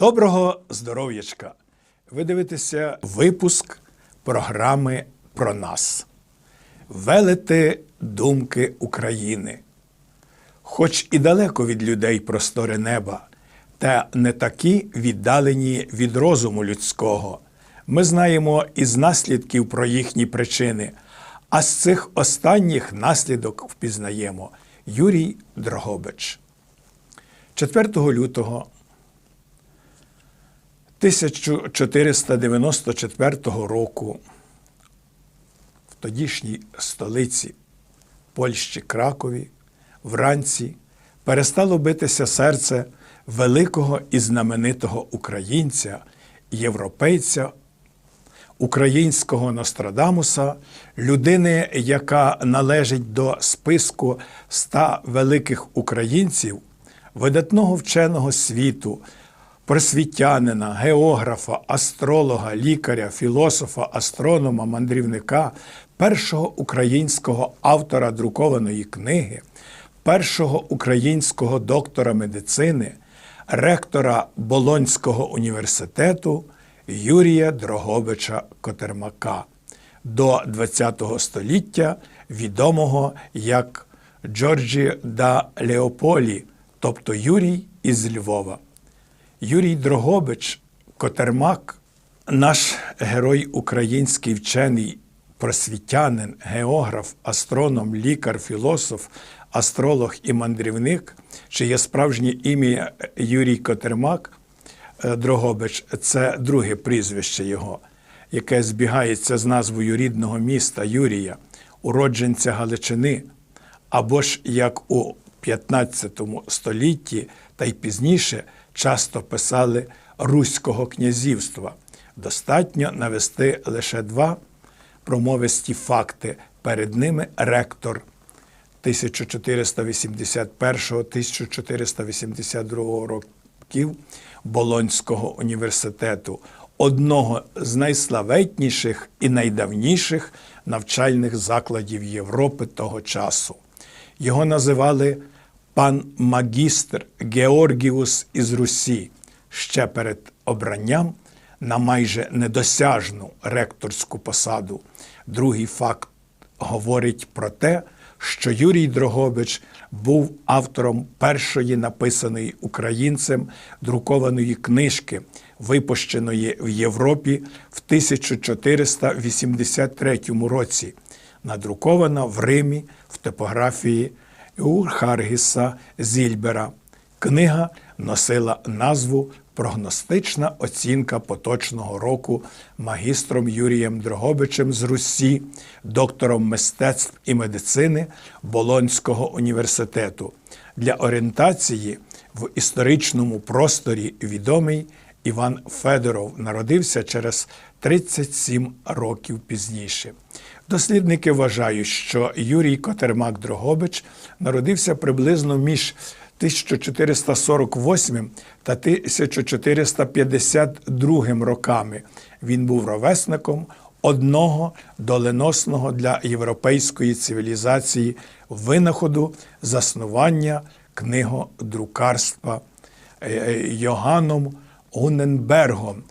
Доброго здоров'ячка! Ви дивитеся випуск програми про нас. Велити думки України. Хоч і далеко від людей просторе неба, та не такі віддалені від розуму людського. Ми знаємо із наслідків про їхні причини, а з цих останніх наслідок впізнаємо Юрій Дрогобич. 4 лютого 1494 року в тодішній столиці Польщі Кракові вранці перестало битися серце великого і знаменитого українця, європейця, українського Нострадамуса, людини, яка належить до списку ста великих українців, видатного вченого світу, просвітянина, географа, астролога, лікаря, філософа, астронома, мандрівника, першого українського автора друкованої книги, першого українського доктора медицини, ректора Болонського університету Юрія Дрогобича Котермака до ХХ століття, відомого як Джорджі да Леополі, тобто Юрій із Львова. Юрій Дрогобич, Котермак, наш герой український вчений, просвітянин, географ, астроном, лікар, філософ, астролог і мандрівник, чиє справжнє ім'я Юрій Котермак? Е, Дрогобич це друге прізвище його, яке збігається з назвою рідного міста Юрія, уродженця Галичини, або ж як у 15 столітті та й пізніше часто писали Руського князівства. Достатньо навести лише два промовисті факти. Перед ними ректор 1481-1482 років Болонського університету, одного з найславетніших і найдавніших навчальних закладів Європи того часу. Його називали пан магістр Георгіус із Русі ще перед обранням на майже недосяжну ректорську посаду. Другий факт говорить про те, що Юрій Дрогобич був автором першої написаної українцем друкованої книжки, випущеної в Європі в 1483 році, надрукована в Римі в типографії Урхаргіса Зільбера. Книга носила назву Прогностична оцінка поточного року магістром Юрієм Дрогобичем з Русі, доктором мистецтв і медицини Болонського університету. Для орієнтації в історичному просторі відомий Іван Федоров народився через 37 років пізніше. Дослідники вважають, що Юрій Котермак Дрогобич народився приблизно між 1448 та 1452 роками. Він був ровесником одного доленосного для європейської цивілізації винаходу заснування книгодрукарства е, Йоганном Гуненбергом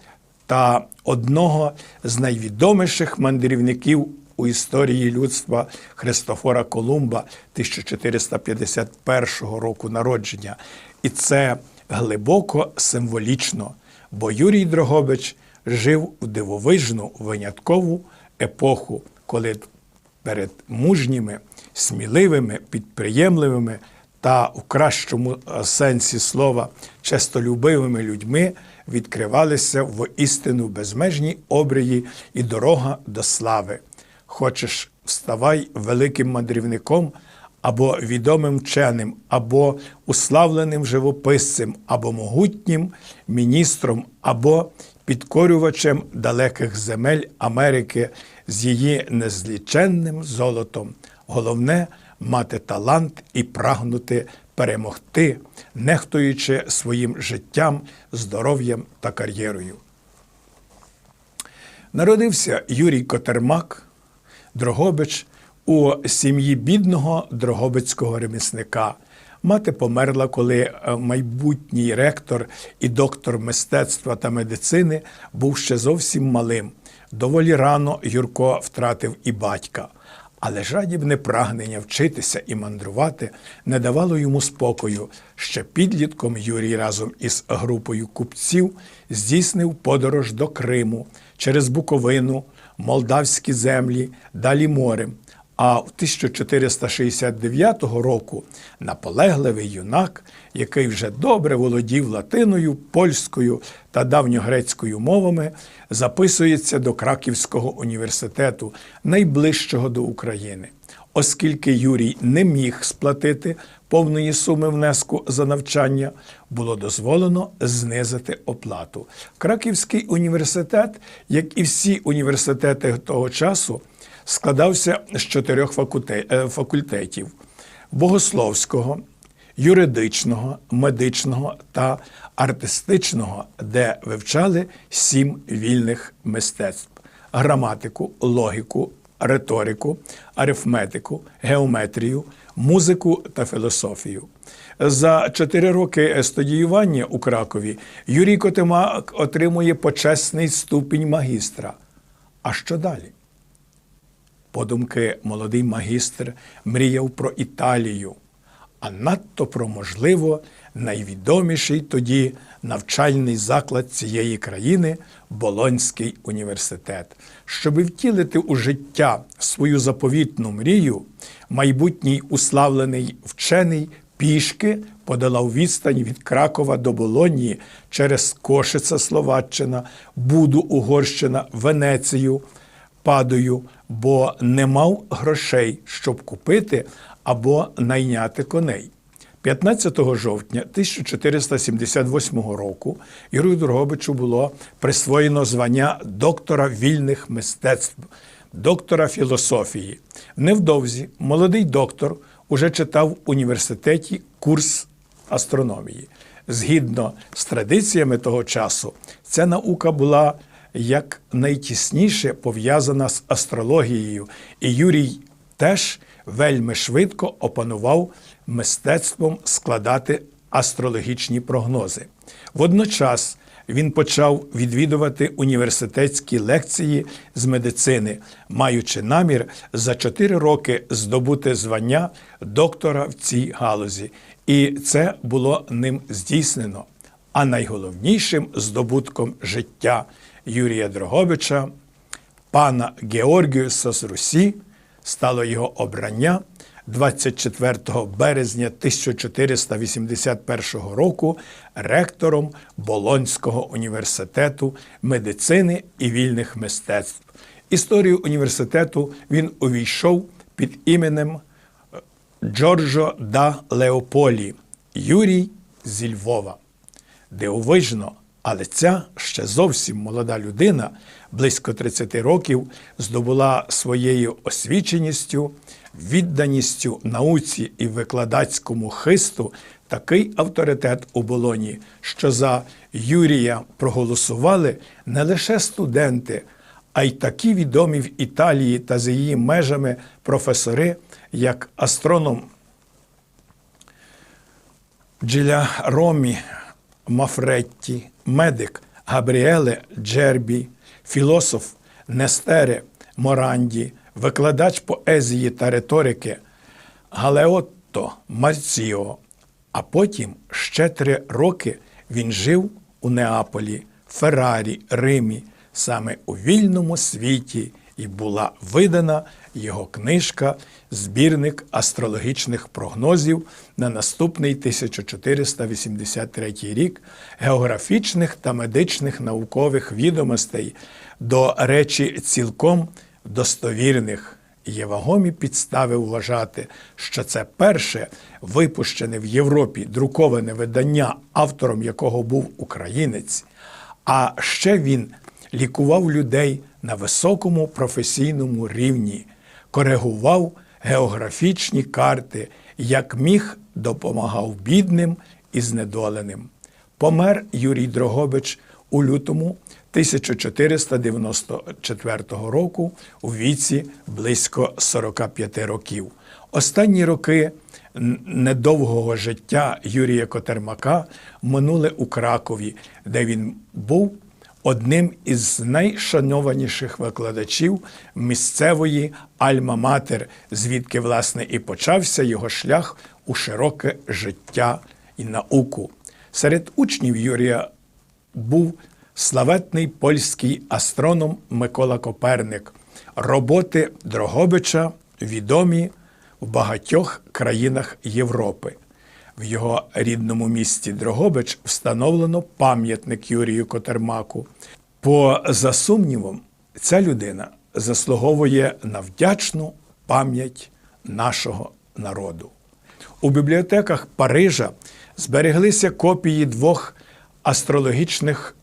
та одного з найвідоміших мандрівників у історії людства Христофора Колумба 1451 року народження. І це глибоко символічно, бо Юрій Дрогобич жив в дивовижну виняткову епоху, коли перед мужніми, сміливими, підприємливими та в кращому сенсі слова честолюбивими людьми відкривалися в істину безмежні обрії і дорога до слави. Хочеш, вставай великим мандрівником або відомим вченим, або уславленим живописцем, або могутнім міністром, або підкорювачем далеких земель Америки з її незліченним золотом. Головне мати талант і прагнути перемогти, нехтуючи своїм життям, здоров'ям та кар'єрою. Народився Юрій Котермак, Дрогобич у сім'ї бідного дрогобицького ремісника. Мати померла, коли е, майбутній ректор і доктор мистецтва та медицини був ще зовсім малим. Доволі рано Юрко втратив і батька. Але жадібне прагнення вчитися і мандрувати не давало йому спокою. Ще підлітком Юрій разом із групою купців здійснив подорож до Криму через Буковину, молдавські землі, далі морем. А в 1469 року наполегливий юнак, який вже добре володів латиною, польською та давньогрецькою мовами, записується до Краківського університету, найближчого до України. Оскільки Юрій не міг сплатити повної суми внеску за навчання, було дозволено знизити оплату. Краківський університет, як і всі університети того часу, складався з чотирьох е, факультетів: богословського, юридичного, медичного та артистичного, де вивчали сім вільних мистецтв: граматику, логіку, риторику, арифметику, геометрію, музику та філософію. За чотири роки студіювання у Кракові Юрій Котимак отримує почесний ступінь магістра. А що далі? Подумки молодий магістр мріяв про Італію, а надто про, можливо, найвідоміший тоді навчальний заклад цієї країни Болонський університет. Щоби втілити у життя свою заповітну мрію, майбутній уславлений вчений пішки подолав відстань від Кракова до Болонії через Кошица, Словаччина, Буду, Угорщина, Венецію. Падою, бо не мав грошей, щоб купити або найняти коней. 15 жовтня 1478 року Юрію Дрогобичу було присвоєно звання доктора вільних мистецтв, доктора філософії. Невдовзі молодий доктор уже читав в університеті курс астрономії. Згідно з традиціями того часу, ця наука була як найтісніше пов'язана з астрологією, і Юрій теж вельми швидко опанував мистецтвом складати астрологічні прогнози. Водночас він почав відвідувати університетські лекції з медицини, маючи намір за чотири роки здобути звання доктора в цій галузі. І це було ним здійснено. А найголовнішим здобутком життя Юрія Дрогобича, пана Георгіуса з Русі, стало його обрання 24 березня 1481 року ректором Болонського університету медицини і вільних мистецтв. Історію університету він увійшов під іменем Джорджо да Леополі Юрій зі Львова. Дивовижно, але ця ще зовсім молода людина, близько 30 років, здобула своєю освіченістю, відданістю науці і викладацькому хисту такий авторитет у Болоні, що за Юрія проголосували не лише студенти, а й такі відомі в Італії та за її межами професори, як астроном Джиля Ромі Мафретті, медик Габріеле Джербі, філософ Нестере Моранді, викладач поезії та риторики Галеотто Марціо. А потім ще три роки він жив у Неаполі, Феррарі, Римі, саме у вільному світі, і була видана його книжка Збірник астрологічних прогнозів на наступний 1483 рік географічних та медичних наукових відомостей до речі цілком достовірних. Є вагомі підстави вважати, що це перше випущене в Європі друковане видання, автором якого був українець, а ще він лікував людей на високому професійному рівні, коригував географічні карти, як міг допомагав бідним і знедоленим. Помер Юрій Дрогобич у лютому 1494 року у віці близько 45 років. Останні роки недовгого життя Юрія Котермака минули у Кракові, де він був одним із найшанованіших викладачів місцевої Альма-Матер, звідки, власне, і почався його шлях у широке життя і науку. Серед учнів Юрія був славетний польський астроном Микола Коперник. Роботи Дрогобича відомі в багатьох країнах Європи. В його рідному місті Дрогобич встановлено пам'ятник Юрію Котермаку. По за сумнівом, ця людина заслуговує на вдячну пам'ять нашого народу. У бібліотеках Парижа збереглися копії двох астрологічних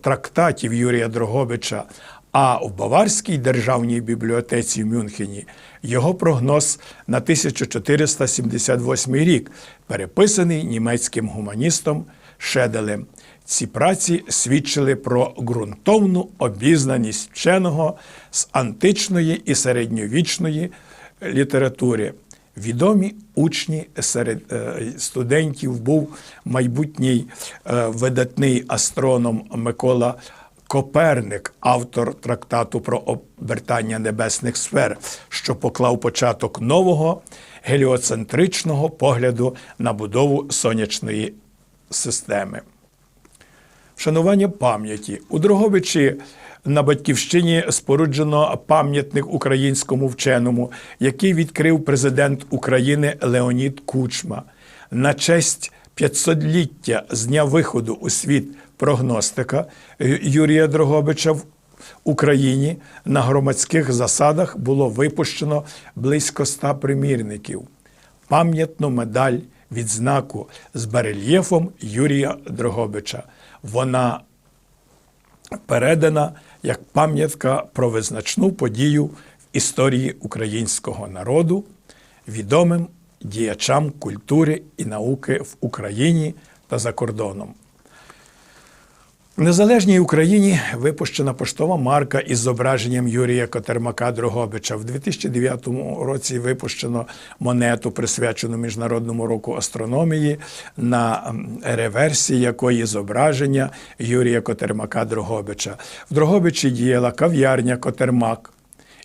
трактатів Юрія Дрогобича, а в Баварській державній бібліотеці в Мюнхені його прогноз на 1478 рік, переписаний німецьким гуманістом Шеделем. Ці праці свідчили про ґрунтовну обізнаність вченого з античної і середньовічної літератури. Відомі учні серед е, студентів був майбутній е, видатний астроном Микола Коперник, автор трактату про обертання небесних сфер, що поклав початок нового геліоцентричного погляду на будову сонячної системи. Вшанування пам'яті у Дрогобичі на батьківщині споруджено пам'ятник українському вченому, який відкрив президент України Леонід Кучма на честь 500-ліття з дня виходу у світ прогностика Юрія Дрогобича в Україні на громадських засадах було випущено близько 100 примірників. Пам'ятну медаль відзнаку з барельєфом Юрія Дрогобича. Вона передана як пам'ятка про визначну подію в історії українського народу, відомим діячам культури і науки в Україні та за кордоном. В незалежній Україні випущена поштова марка із зображенням Юрія Котермака Дрогобича. В 2009 році випущено монету, присвячену Міжнародному року астрономії, на реверсі якої зображення Юрія Котермака Дрогобича. В Дрогобичі діяла кав'ярня Котермак.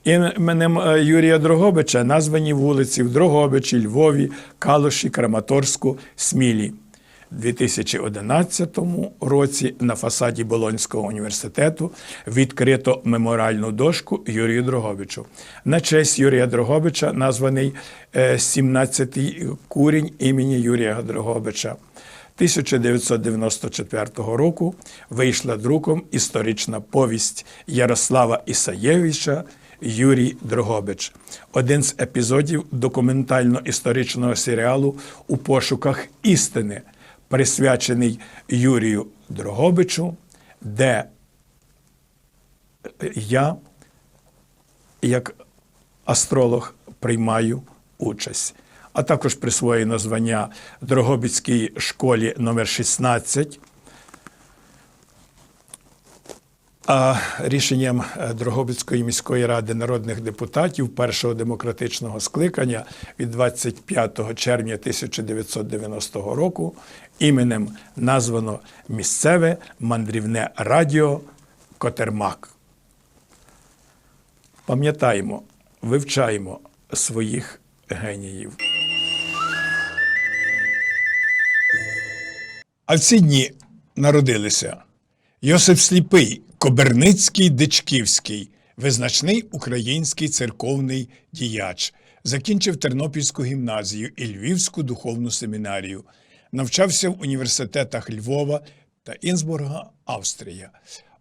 Іменем е, Юрія Дрогобича названі вулиці в Дрогобичі, Львові, Калуші, Краматорську, Смілі. У 2011 році на фасаді Болонського університету відкрито меморіальну дошку Юрію Дрогобичу. На честь Юрія Дрогобича названий е, 17-й курінь імені Юрія Дрогобича. 1994 року вийшла друком історична повість Ярослава Ісаєвича Юрій Дрогобич, один з епізодів документально-історичного серіалу У пошуках істини, присвячений Юрію Дрогобичу, де я, як астролог, приймаю участь. А також присвоєно звання Дрогобицькій школі номер 16 А рішенням е, Дрогобицької міської ради народних депутатів першого демократичного скликання від 25 червня 1990 року іменем названо місцеве мандрівне радіо Котермак. Пам'ятаємо, вивчаємо своїх геніїв. А в ці дні народилися Йосип Сліпий, Коберницький Дичківський, визначний український церковний діяч, закінчив Тернопільську гімназію і Львівську духовну семінарію, навчався в університетах Львова та Інсбурга, Австрія.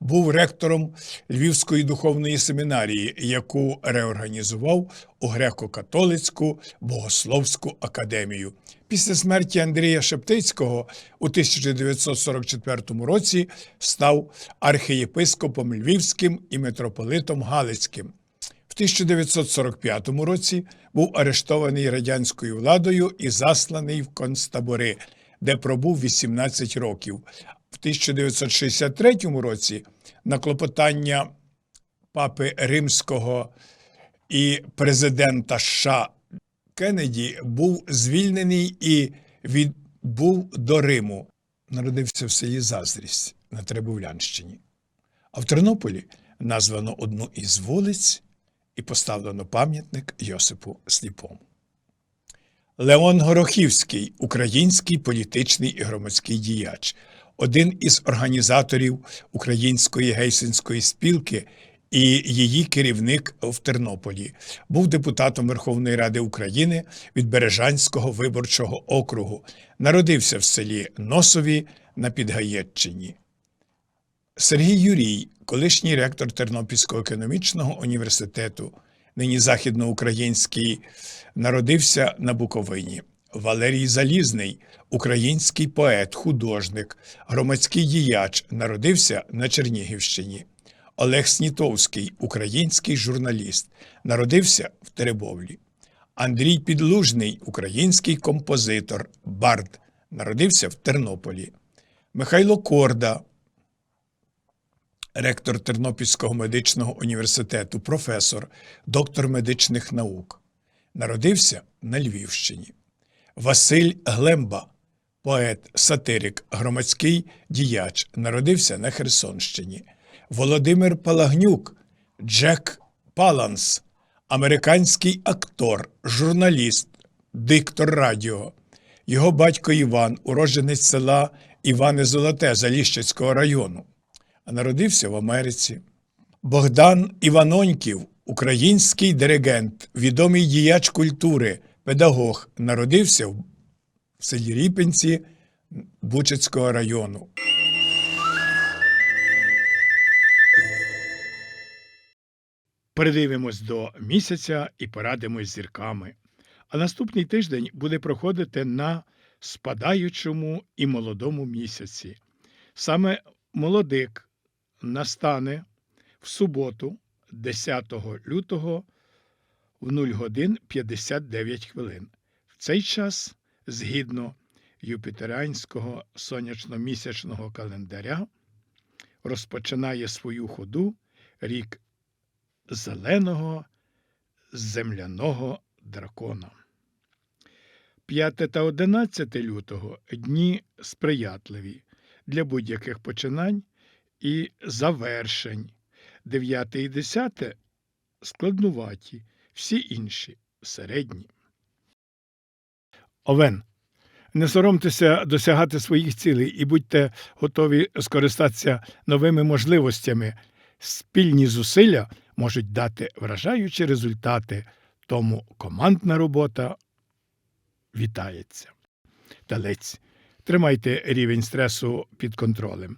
Був ректором Львівської духовної семінарії, яку реорганізував у греко-католицьку богословську академію. Після смерті Андрія Шептицького у 1944 році став архієпископом Львівським і митрополитом Галицьким. В 1945 році був арештований радянською владою і засланий в концтабори, де пробув 18 років. В 1963 році на клопотання папи Римського і президента США Кеннеді був звільнений і відбув до Риму. Народився в селі Заздрість на Требовлянщині. А в Тернополі названо одну із вулиць і поставлено пам'ятник Йосипу Сліпому. Леон Горохівський, український політичний і громадський діяч, один із організаторів Української гейсинської спілки і її керівник в Тернополі, був депутатом Верховної Ради України від Бережанського виборчого округу. Народився в селі Носові на Підгаєтчині. Сергій Юрій, колишній ректор Тернопільського економічного університету, нині західноукраїнський, народився на Буковині. Валерій Залізний, український поет, художник, громадський діяч, народився на Чернігівщині. Олег Снітовський, український журналіст, народився в Теребовлі. Андрій Підлужний, український композитор, бард, народився в Тернополі. Михайло Корда, ректор Тернопільського медичного університету, професор, доктор медичних наук. Народився на Львівщині. Василь Глемба, поет, сатирик, громадський діяч, народився на Херсонщині. Володимир Палагнюк, Джек Паланс, американський актор, журналіст, диктор радіо. Його батько Іван, уродженець села Іване Золоте Заліщицького району, а народився в Америці. Богдан Іваноньків, український диригент, відомий діяч культури, педагог, народився в селі Ріпенці Бучицького району. Передивимось до місяця і порадимось з зірками. А наступний тиждень буде проходити на спадаючому і молодому місяці. Саме молодик настане в суботу, 10 лютого, в 0 годин 59 хвилин. В цей час, згідно юпітеріанського сонячно-місячного календаря, розпочинає свою ходу рік зеленого земляного дракона. 5 та 11 лютого дні сприятливі для будь-яких починань і завершень. 9 і 10 складнуваті, всі інші середні. Овен. Не соромтеся досягати своїх цілей і будьте готові скористатися новими можливостями. Спільні зусилля можуть дати вражаючі результати, тому командна робота вітається. Талець. Тримайте рівень стресу під контролем.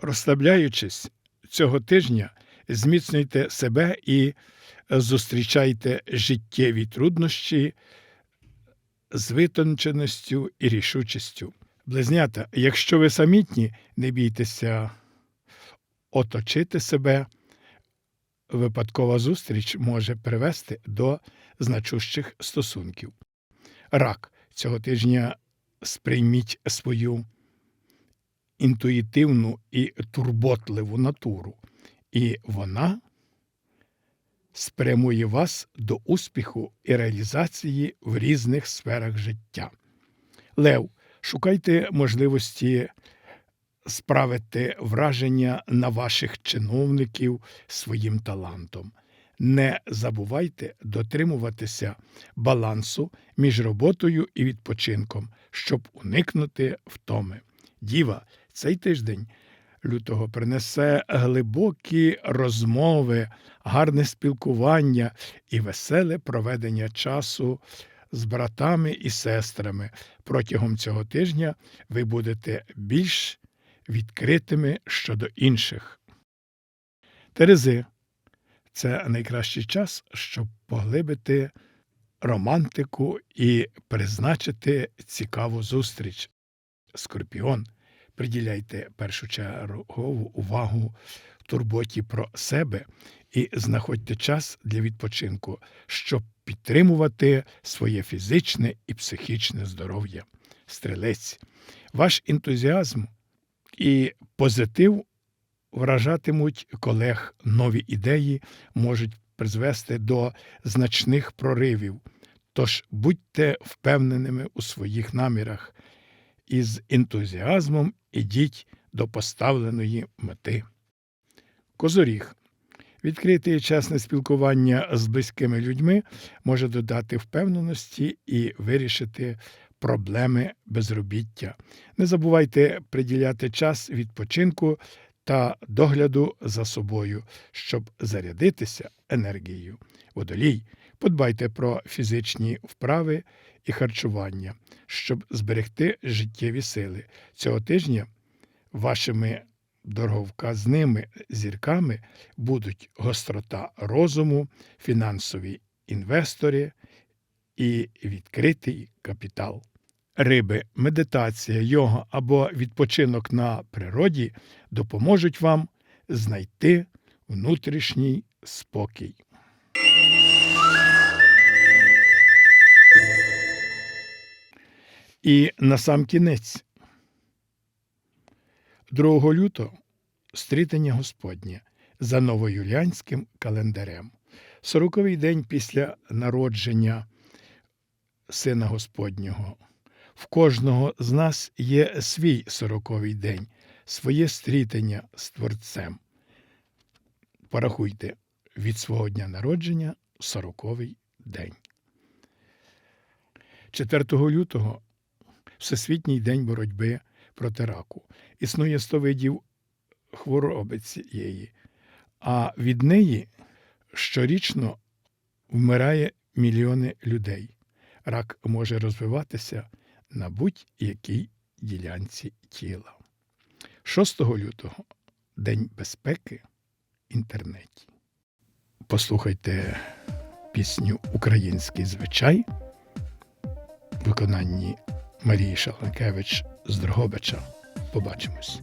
Розслабляючись цього тижня, зміцнюйте себе і зустрічайте життєві труднощі з витонченістю і рішучістю. Близнята, якщо ви самітні, не бійтеся оточити себе. Випадкова зустріч може привести до значущих стосунків. Рак цього тижня сприйміть свою інтуїтивну і турботливу натуру, і вона спрямує вас до успіху і реалізації в різних сферах життя. Лев, шукайте можливості справити враження на ваших чиновників своїм талантом. Не забувайте дотримуватися балансу між роботою і відпочинком, щоб уникнути втоми. Діва, цей тиждень лютого принесе глибокі розмови, гарне спілкування і веселе проведення часу з братами і сестрами. Протягом цього тижня ви будете більш відкритими щодо інших. Терези це найкращий час, щоб поглибити романтику і призначити цікаву зустріч. Скорпіон, приділяйте першочергову увагу турботі про себе і знаходьте час для відпочинку, щоб підтримувати своє фізичне і психічне здоров'я. Стрілець, ваш ентузіазм і позитив вражатимуть колег нові ідеї можуть призвести до значних проривів. Тож будьте впевненими у своїх намірах і з ентузіазмом ідіть до поставленої мети. Козоріг. Відкрите чесне спілкування з близькими людьми може додати впевненості і вирішити проблеми безробіття. Не забувайте приділяти час відпочинку та догляду за собою, щоб зарядитися енергією. Водолій. Подбайте про фізичні вправи і харчування, щоб зберегти життєві сили. Цього тижня вашими дороговказними зірками будуть гострота розуму, фінансові інвестори і відкритий капітал. Риби, медитація, йога або відпочинок на природі допоможуть вам знайти внутрішній спокій. І на сам кінець 2 лютого стрітення Господнє за новоюліанським календарем. Сороковий день після народження Сина Господнього. В кожного з нас є свій сороковий день, своє стрітення з Творцем. Порахуйте від свого дня народження сороковий день. 4 лютого Всесвітній день боротьби проти раку. Існує 100 видів хвороби цієї, а від неї щорічно вмирає мільйони людей. Рак може розвиватися на будь-якій ділянці тіла. 6 лютого День безпеки інтернеті. Послухайте пісню Український звичай в виконанні Марії Шаленкевич з Дрогобича. Побачимось.